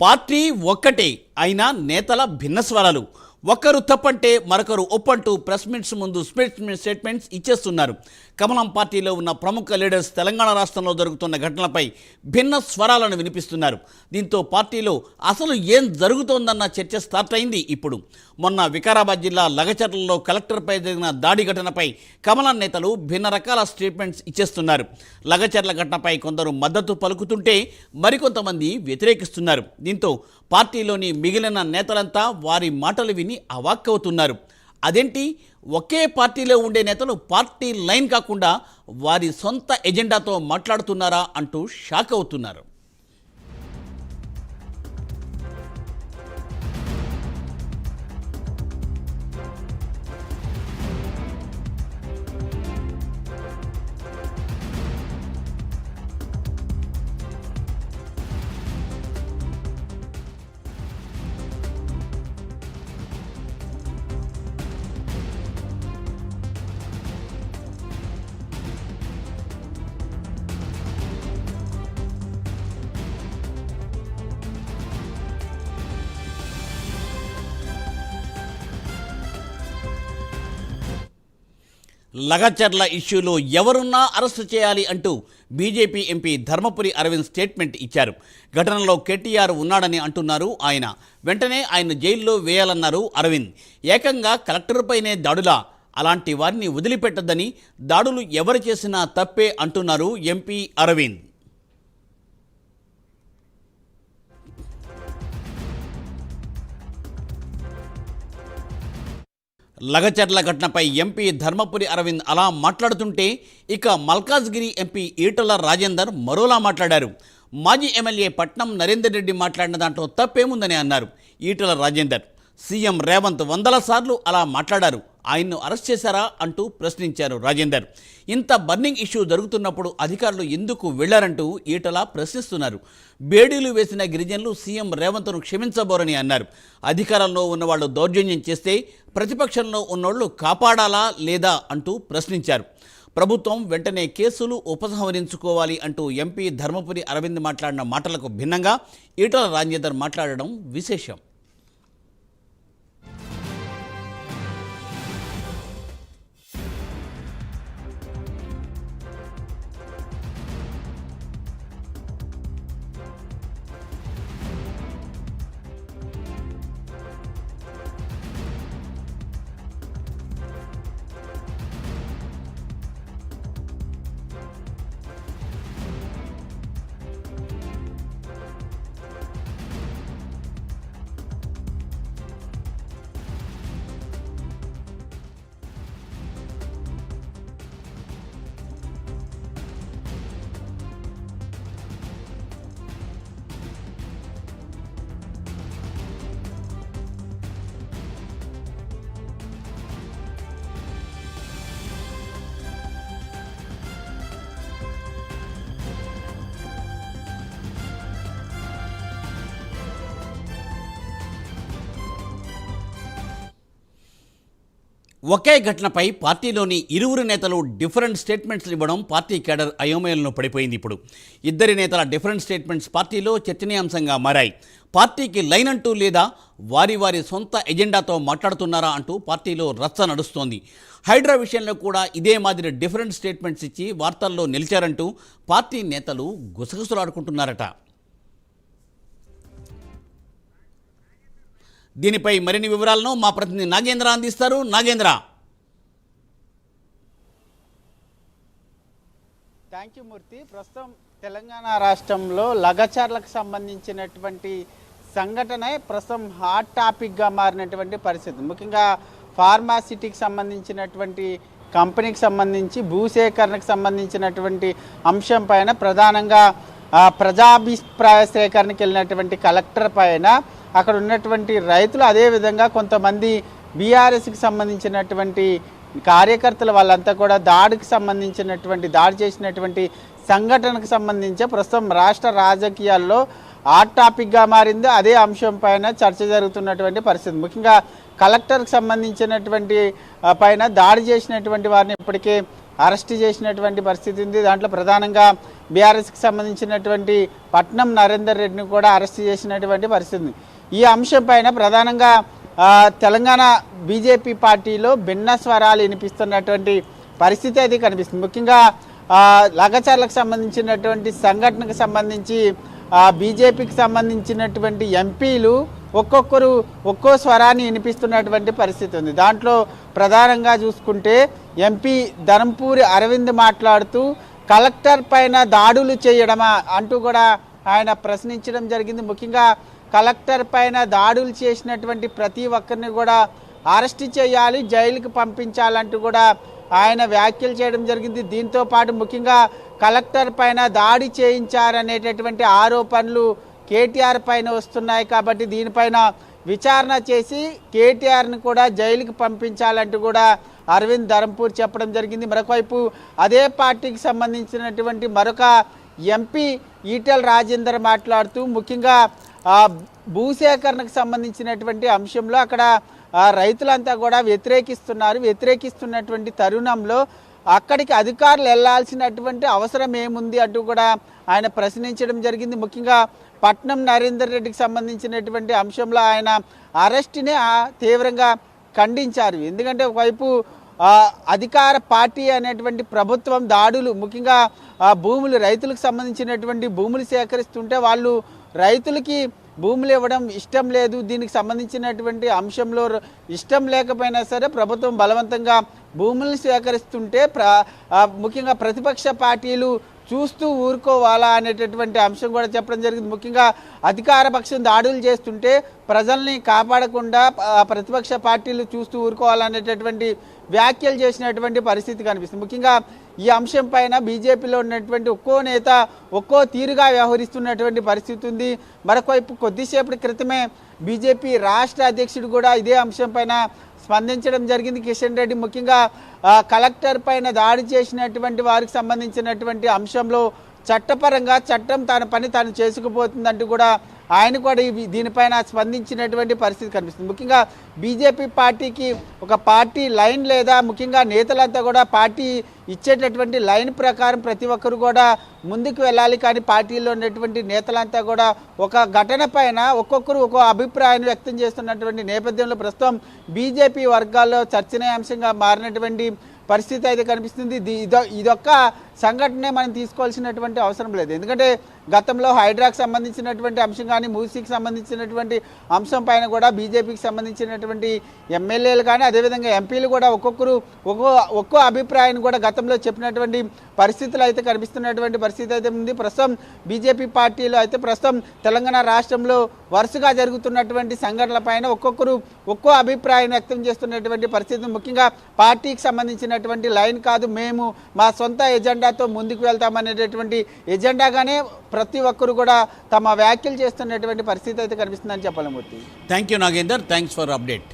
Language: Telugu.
పార్టీ ఒక్కటే అయినా నేతల భిన్న స్వరాలు ఒకరు తప్పంటే మరొకరు ఒప్పంటూ ప్రెస్ మీట్స్ ముందు స్పీచ్ స్టేట్మెంట్స్ ఇచ్చేస్తున్నారు. కమలం పార్టీలో ఉన్న ప్రముఖ లీడర్స్ తెలంగాణ రాష్ట్రంలో జరుగుతున్న ఘటనలపై భిన్న స్వరాలను వినిపిస్తున్నారు. దీంతో పార్టీలో అసలు ఏం జరుగుతోందన్న చర్చ స్టార్ట్ అయింది ఇప్పుడు. మొన్న వికారాబాద్ జిల్లా లగచర్లలో కలెక్టర్పై జరిగిన దాడి ఘటనపై కమలం నేతలు భిన్న రకాల స్టేట్మెంట్స్ ఇచ్చేస్తున్నారు. లగచర్ల ఘటనపై కొందరు మద్దతు పలుకుతుంటే మరికొంతమంది వ్యతిరేకిస్తున్నారు. దీంతో పార్టీలోని మిగిలిన నేతలంతా వారి మాటలు విని అవాక్కవుతున్నారు. అదేంటి? ఒకే పార్టీలో ఉండే నేతలు పార్టీ లైన్ కాకుండా వారి సొంత ఎజెండాతో మాట్లాడుతున్నారా అంటూ షాక్ అవుతున్నారు లగచర్ల ఇష్యూలో ఎవరున్నా అరెస్టు చేయాలి అంటూ BJP MP Dharmapuri Arvind statement ఇచ్చారు. ఘటనలో కేటీఆర్ ఉన్నాడని అంటున్నారు ఆయన. వెంటనే ఆయన జైల్లో వేయాలన్నారు అరవింద్. ఏకంగా కలెక్టర్పైనే దాడులా. అలాంటి వారిని వదిలిపెట్టద్దని దాడులు ఎవరు చేసినా తప్పే అంటున్నారు ఎంపీ అరవింద్. లగచర్ల ఘటనపై ఎంపీ ధర్మపురి అరవింద్ అలా మాట్లాడుతుంటే ఇక మల్కాజ్గిరి ఎంపీ ఈటల రాజేందర్ మరోలా మాట్లాడారు. మాజీ ఎమ్మెల్యే పట్నం నరేందర్ రెడ్డి మాట్లాడిన దాంట్లో తప్పేముందని అన్నారు ఈటల రాజేందర్. సీఎం రేవంత్ వందల సార్లు అలా మాట్లాడారు. ఆయన్ను అరెస్ట్ చేశారా అంటూ ప్రశ్నించారు రాజేందర్. ఇంత బర్నింగ్ ఇష్యూ జరుగుతున్నప్పుడు అధికారులు ఎందుకు వెళ్ళారంటూ ఈటల ప్రశ్నిస్తున్నారు. బేడీలు వేసిన గిరిజనులు సీఎం రేవంత్ను క్షమించబోరని అన్నారు. అధికారంలో ఉన్నవాళ్ళు దౌర్జన్యం చేస్తే ప్రతిపక్షంలో ఉన్నోళ్ళు కాపాడాలా లేదా అంటూ ప్రశ్నించారు. ప్రభుత్వం వెంటనే కేసులు ఉపసంహరించుకోవాలి అంటూ ఎంపీ ధర్మపురి అరవింద్ మాట్లాడిన మాటలకు భిన్నంగా ఈటల రాజేందర్ మాట్లాడడం విశేషం. ఒకే ఘటనపై పార్టీలోని ఇరువురు నేతలు డిఫరెంట్ స్టేట్మెంట్స్ ఇవ్వడం పార్టీ కేడర్ అయోమయంలో పడిపోయింది ఇప్పుడు. ఇద్దరి నేతల డిఫరెంట్ స్టేట్మెంట్స్ పార్టీలో చర్చనీయాంశంగా మారాయి. పార్టీకి లైన్ అంటూ లేదా వారి వారి సొంత ఎజెండాతో మాట్లాడుతున్నారా అంటూ పార్టీలో రచ్చ నడుస్తోంది. హైడ్రా విషయంలో కూడా ఇదే మాదిరి డిఫరెంట్ స్టేట్మెంట్స్ ఇచ్చి వార్తల్లో నిలిచారంటూ పార్టీ నేతలు గుసగుసలాడుకుంటున్నారట. దీనిపై మరిన్ని వివరాలను మా ప్రతినిధి నాగేంద్ర అందిస్తారు. నాగేంద్ర. Thank you Murthy. ప్రస్తుతం తెలంగాణ రాష్ట్రంలో లగచర్లకు సంబంధించినటువంటి సంఘటన ప్రస్తుతం హాట్ టాపిక్గా మారినటువంటి పరిస్థితి. ముఖ్యంగా ఫార్మాసిటీకి సంబంధించినటువంటి కంపెనీకి సంబంధించి భూసేకరణకు సంబంధించినటువంటి అంశం పైన ప్రధానంగా ప్రజాభిప్రాయ సేకరణకి వెళ్ళినటువంటి కలెక్టర్ పైన అక్కడ ఉన్నటువంటి రైతులు అదేవిధంగా కొంతమంది బీఆర్ఎస్కి సంబంధించినటువంటి కార్యకర్తలు వాళ్ళంతా కూడా దాడికి సంబంధించినటువంటి దాడి చేసినటువంటి సంఘటనకు సంబంధించి ప్రస్తుతం రాష్ట్ర రాజకీయాల్లో హాట్ టాపిక్గా మారింది. అదే అంశం పైన చర్చ జరుగుతున్నటువంటి పరిస్థితి. ముఖ్యంగా కలెక్టర్కి సంబంధించినటువంటి పైన దాడి చేసినటువంటి వారిని ఇప్పటికే అరెస్ట్ చేసినటువంటి పరిస్థితి ఉంది. దాంట్లో ప్రధానంగా బీఆర్ఎస్కి సంబంధించినటువంటి పట్నం నరేందర్ రెడ్డిని కూడా అరెస్ట్ చేసినటువంటి పరిస్థితి ఉంది. ఈ అంశం పైన ప్రధానంగా తెలంగాణ బీజేపీ పార్టీలో భిన్న స్వరాలు వినిపిస్తున్నటువంటి పరిస్థితి అయితే కనిపిస్తుంది ముఖ్యంగా లగచర్లకు సంబంధించినటువంటి సంఘటనకు సంబంధించి బీజేపీకి సంబంధించినటువంటి ఎంపీలు ఒక్కొక్కరు ఒక్కో స్వరాన్ని వినిపిస్తున్నటువంటి పరిస్థితి ఉంది దాంట్లో ప్రధానంగా చూసుకుంటే ఎంపీ ధనంపూరి అరవింద్ మాట్లాడుతూ కలెక్టర్ పైన దాడులు చేయడమా అంటూ కూడా ఆయన ప్రశ్నించడం జరిగింది. ముఖ్యంగా కలెక్టర్ పైన దాడులు చేసినటువంటి ప్రతి ఒక్కరిని కూడా అరెస్ట్ చేయాలి జైలుకి పంపించాలంటూ కూడా ఆయన వ్యాఖ్యలు చేయడం జరిగింది. దీంతో పాటు ముఖ్యంగా కలెక్టర్ పైన దాడి చేయించారనేటటువంటి ఆరోపణలు కేటీఆర్ పైన వస్తున్నాయి కాబట్టి దీనిపైన విచారణ చేసి కేటీఆర్ని కూడా జైలుకి పంపించాలంటూ కూడా అరవింద్ ధరంపూర్ చెప్పడం జరిగింది. మరొకవైపు అదే పార్టీకి సంబంధించినటువంటి మరొక ఎంపీ ఈటెల్ రాజేందర్ మాట్లాడుతూ ముఖ్యంగా భూసేకరణకు సంబంధించినటువంటి అంశంలో అక్కడ రైతులంతా కూడా వ్యతిరేకిస్తున్నారు. వ్యతిరేకిస్తున్నటువంటి తరుణంలో అక్కడికి అధికారులు వెళ్ళాల్సినటువంటి అవసరం ఏముంది అంటూ కూడా ఆయన ప్రశ్నించడం జరిగింది. ముఖ్యంగా పట్నం నరేందర్ రెడ్డికి సంబంధించినటువంటి అంశంలో ఆయన అరెస్ట్ని తీవ్రంగా ఖండించారు. ఎందుకంటే ఒకవైపు అధికార పార్టీ అనేటువంటి ప్రభుత్వం దాడులు ముఖ్యంగా భూములు రైతులకు సంబంధించినటువంటి భూములు సేకరిస్తుంటే వాళ్ళు రైతులకి భూములు ఇవ్వడం ఇష్టం లేదు. దీనికి సంబంధించినటువంటి అంశంలో ర- ఇష్టం లేకపోయినా సరే ప్రభుత్వం బలవంతంగా భూములను సేకరిస్తుంటే ప్ర ముఖ్యంగా ప్రతిపక్ష పార్టీలు చూస్తూ ఊరుకోవాలా అనేటటువంటి అంశం కూడా చెప్పడం జరిగింది. ముఖ్యంగా అధికార పక్షం దాడులు చేస్తుంటే ప్రజల్ని కాపాడకుండా ప్రతిపక్ష పార్టీలు చూస్తూ ఊరుకోవాలనేటటువంటి వ్యాఖ్యలు చేసినటువంటి పరిస్థితి కనిపిస్తుంది. ముఖ్యంగా ఈ అంశం పైన బీజేపీలో ఉన్నటువంటి ఒక్కో నేత ఒక్కో తీరుగా వ్యవహరిస్తున్నటువంటి పరిస్థితి ఉంది. మరొకవైపు కొద్దిసేపటి క్రితమే బీజేపీ రాష్ట్ర అధ్యక్షుడు కూడా ఇదే అంశం పైన స్పందించడం జరిగింది. కిషన్ రెడ్డి ముఖ్యంగా కలెక్టర్ పైన దాడి చేసినటువంటి వారికి సంబంధించినటువంటి అంశంలో చట్టపరంగా చట్టం తన పని తాను చేసుకుపోతుందంటూ కూడా ఆయన కూడా దీనిపైన స్పందించినటువంటి పరిస్థితి కనిపిస్తుంది. ముఖ్యంగా బీజేపీ పార్టీకి ఒక పార్టీ లైన్ లేదా ముఖ్యంగా నేతలంతా కూడా పార్టీ ఇచ్చేటటువంటి లైన్ ప్రకారం ప్రతి ఒక్కరు కూడా ముందుకు వెళ్ళాలి. కానీ పార్టీలో ఉన్నటువంటి నేతలంతా కూడా ఒక ఘటన పైన ఒక్కొక్కరు ఒక్కో అభిప్రాయాన్ని వ్యక్తం చేస్తున్నటువంటి నేపథ్యంలో ప్రస్తుతం బీజేపీ వర్గాల్లో చర్చనీయాంశంగా మారినటువంటి పరిస్థితి అయితే కనిపిస్తుంది. ఇది ఇదొక్క సంఘటనే మనం తీసుకోవాల్సినటువంటి అవసరం లేదు. ఎందుకంటే గతంలో హైడ్రాకు సంబంధించినటువంటి అంశం కానీ మూసీకి సంబంధించినటువంటి అంశం పైన కూడా బీజేపీకి సంబంధించినటువంటి ఎమ్మెల్యేలు కానీ అదేవిధంగా ఎంపీలు కూడా ఒక్కొక్కరు ఒక్కో ఒక్కో అభిప్రాయాన్ని కూడా గతంలో చెప్పినటువంటి పరిస్థితులు అయితే కనిపిస్తున్నటువంటి పరిస్థితి అయితే ఉంది. ప్రస్తుతం బీజేపీ పార్టీలో అయితే ప్రస్తుతం తెలంగాణ రాష్ట్రంలో వరుసగా జరుగుతున్నటువంటి సంఘటనల పైన ఒక్కొక్కరు ఒక్కో అభిప్రాయం వ్యక్తం చేస్తున్నటువంటి పరిస్థితి ముఖ్యంగా పార్టీకి సంబంధించినటువంటి లైన్ కాదు. మేము మా సొంత ఎజెండా ఎజెండాతో ముందుకు వెళ్తామనేటటువంటి ఎజెండాగానే ప్రతి ఒక్కరు కూడా తమ వ్యాఖ్యలు చేస్తున్నటువంటి పరిస్థితి అయితే కనిపిస్తుందని చెప్పాలి Murthy. Thank you Nagender thanks for update